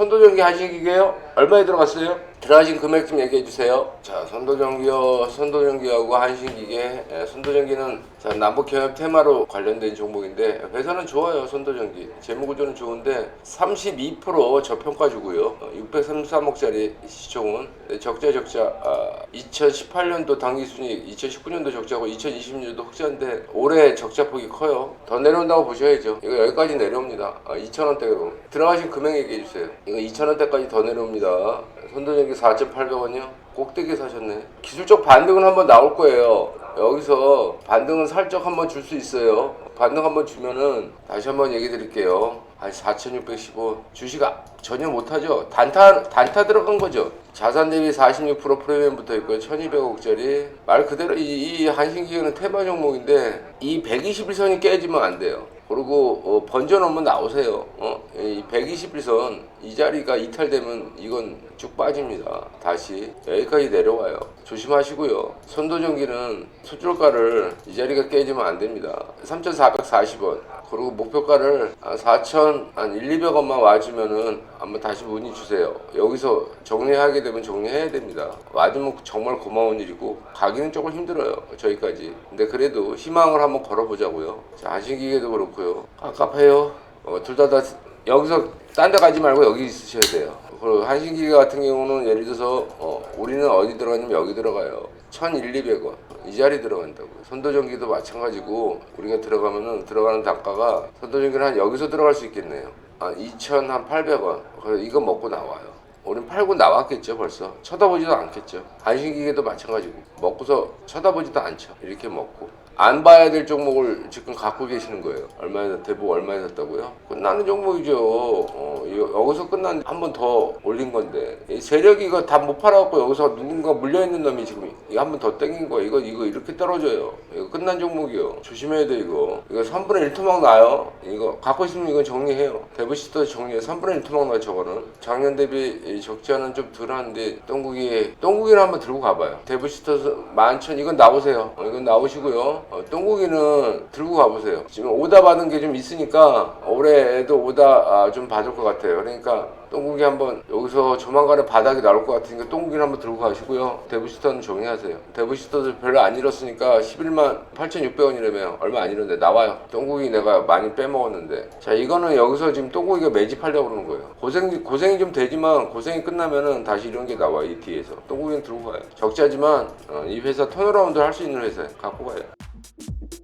선도전기 하신 기계요? 얼마에 들어갔어요? 들어가신 금액 좀 얘기해 주세요. 자, 선도전기요, 선도전기하고 한신기계. 예, 선도전기는 자, 남북경협 테마로 관련된 종목인데 회사는 좋아요, 선도전기. 재무구조는 좋은데 32% 저평가 주고요. 어, 633억짜리 시총은 네, 적자 적자. 아, 2018년도 당기순이익, 2019년도 적자고 2020년도 흑자인데 올해 적자폭이 커요. 더 내려온다고 보셔야죠. 이거 여기까지 내려옵니다. 아, 2,000원대로 들어가신 금액 얘기해 주세요. 이거 2,000원대까지 더 내려옵니다. 선도전기 4,800원이요? 꼭대기 사셨네. 기술적 반등은 한번 나올 거예요. 여기서 반등은 살짝 한번 줄 수 있어요. 반등 한번 주면은 다시 한번 얘기 드릴게요. 한 4,615. 주식 아- 전혀 못하죠. 단타, 단타 들어간 거죠. 자산 대비 46% 프리미엄 붙어 있고요. 1,200억짜리. 말 그대로 이, 이 한신기계는 테마 종목인데 이 121선이 깨지면 안 돼요. 그리고 어, 번져놓으면 나오세요. 어? 이 121선 이 자리가 이탈되면 이건 쭉 빠집니다. 다시 여기까지 내려와요. 조심하시고요. 선도전기는 수출가를 이 자리가 깨지면 안 됩니다. 3,440원. 그리고 목표가를 4천 한 1, 200원만 와주면은 한번 다시 문의 주세요. 여기서 정리하게 되면 정리해야 됩니다. 와주면 정말 고마운 일이고 가기는 조금 힘들어요. 저희까지. 근데 그래도 희망을 한번 걸어보자고요. 자, 안신기계도 그렇고요. 깝깝해요. 어, 둘다 다 여기서 딴 데 가지 말고 여기 있으셔야 돼요. 그리고 한신기계 같은 경우는 예를 들어서 어, 우리는 어디 들어가냐면 여기 들어가요. 1,200원 이 자리 들어간다고요. 선도전기도 마찬가지고 우리가 들어가면은 들어가는 단가가 선도전기는 한 여기서 들어갈 수 있겠네요. 아 2,800원. 그래서 이거 먹고 나와요. 우린 팔고 나왔겠죠 벌써. 쳐다보지도 않겠죠. 안신기계도 마찬가지고. 먹고서 쳐다보지도 않죠. 이렇게 먹고 안 봐야 될 종목을 지금 갖고 계시는 거예요. 얼마에 대부 얼마에 샀다고요? 끝나는 종목이죠. 어, 여- 여기서 끝난 한 번 더 올린 건데. 이 세력이 이거 다 못 팔아갖고 여기서 누군가 물려 있는 놈이 지금 이거 한 번 더 땡긴 거야. 이거 이거 이렇게 떨어져요. 이거 끝난 종목이요. 조심해야 돼 이거. 이거 3분의 1 토막 나요. 이거 갖고 있으면 이건 정리해요. 대부 시도 정리해 3분의 1 토막 나요 저거는. 작년 대비 이 적자는 좀 덜한데 똥국이 똥국이를 한번 들고 가봐요. 대부시터 만천 이건 나오세요. 어, 이건 나오시고요 어, 똥국이는 들고 가보세요. 지금 오다 받은 게 좀 있으니까 올해에도 오다 아, 좀 받을 것 같아요. 그러니까 똥국이 한번 여기서 조만간에 바닥이 나올 것 같으니까 똥국이를 한번 들고 가시고요. 대부시터는 정리하세요. 대부시터도 별로 안 잃었으니까 11만 8,600원이라며 얼마 안 잃었는데 나와요. 똥국이 내가 많이 빼먹었는데. 자 이거는 여기서 지금 똥국이가 매집하려고 그러는 거예요. 고생, 고생이 좀 되지만 고생이 끝나면은 다시 이런 게 나와 이 뒤에서. 똥국이는 들고 가요. 적자지만 어, 이 회사 턴어라운드 할 수 있는 회사에 갖고 가요 Thank you.